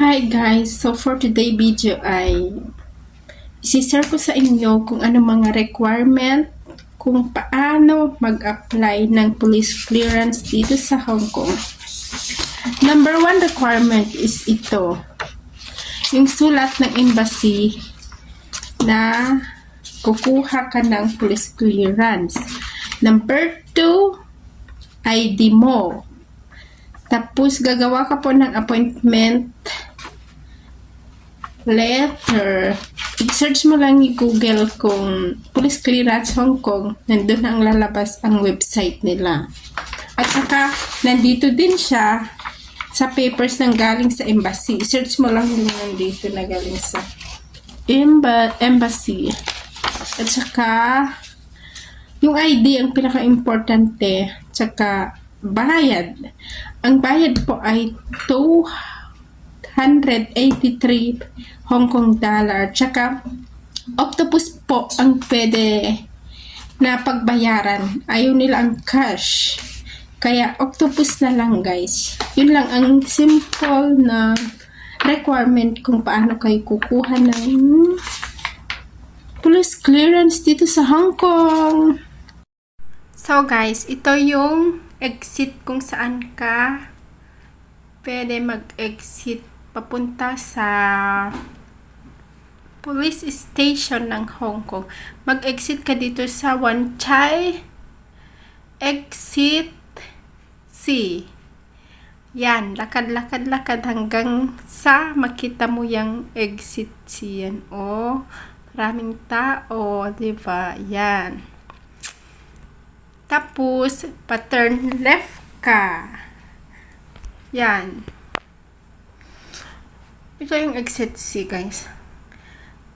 Hi guys! So for today video ay isishare ko sa inyo kung ano mga requirement kung paano mag-apply ng police clearance dito sa Hong Kong. Number one requirement is ito. Yung sulat ng embassy na kukuha ka ng police clearance. Number two, ID mo. Tapos, gagawa ka po ng appointment letter. I-search mo lang i Google kung Police Clearance Hong Kong. Nandun ang lalabas ang website nila. At saka, nandito din siya sa papers ng galing sa embassy. I-search mo lang yung nandito na galing sa emba- embassy. At saka, yung ID ang pinaka-importante. Tsaka, bayad. Ang bayad po ay 283 Hong Kong dollar. Tsaka, octopus po ang pwede na pagbayaran. Ayaw nila ang cash. Kaya, octopus na lang guys. Yun lang ang simple na requirement kung paano kayo kukuha ng police clearance dito sa Hong Kong. So guys, ito yung exit kung saan ka pwede mag-exit papunta sa police station ng Hong Kong. Mag-exit ka dito sa Wan Chai exit C. Yan, lakad-lakad-lakad hanggang sa makita mo yung exit C yan. O, maraming tao, di ba? Yan. Tapos, paturn left ka. Yan. Ito yung exit C, guys.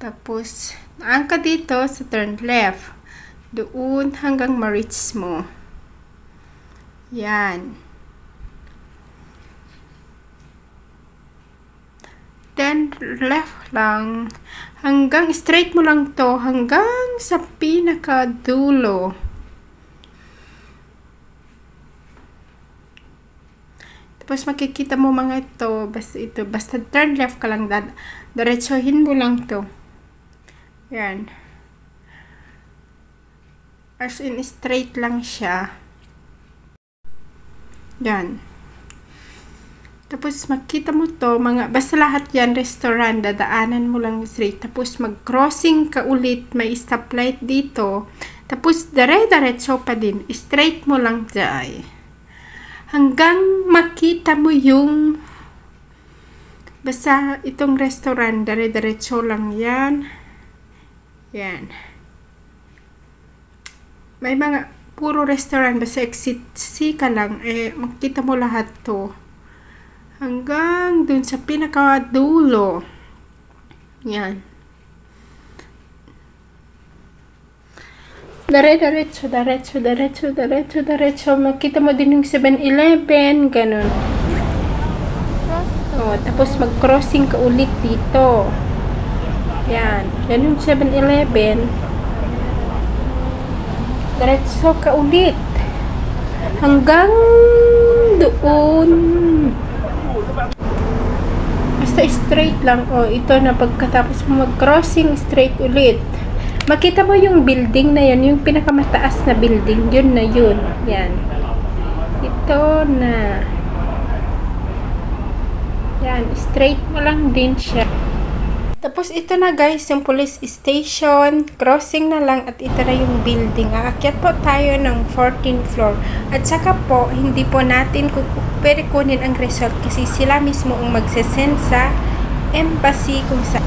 Tapos, naan ka dito sa turn left. Doon hanggang ma-reach mo. Yan. Then, left lang. Hanggang, straight mo lang to. Hanggang sa pinaka-dulo. Tapos makikita mo mga ito, basta ito, basta turn left ka lang, dad, diretsohin mo lang to. Yan. As in, straight lang siya. Yan. Tapos makita mo to, mga, basta lahat yan, restaurant, dadaanan mo lang straight. Tapos mag-crossing ka ulit, may stoplight dito. Tapos dire-diretso pa din, straight mo lang dyan hanggang makita mo yung basta itong restaurant dire-diretso lang yan. Yan. May mga puro restaurant basta exit C ka lang eh makita mo lahat to. Hanggang dun sa pinaka dulo yan Dare, diretso, diretso, diretso, diretso, diretso. Makita mo din yung 7-Eleven, ganun. Oh, tapos mag-crossing ka ulit dito. Yan. Yan yung 7-Eleven. Diretso ka ulit. Hanggang doon. Basta straight lang. Oh, ito na pagkatapos mo mag-crossing, straight ulit. Makita mo yung building na yan, yung pinakamataas na building, yun na yun. Yan. Ito na. Yan, straight mo lang din siya. Tapos ito na guys, yung police station, crossing na lang at ito na yung building. Aakyat po tayo ng 14th floor. At saka po, hindi po natin pwede kunin ang result kasi sila mismo ang magsasend sa embassy kung sa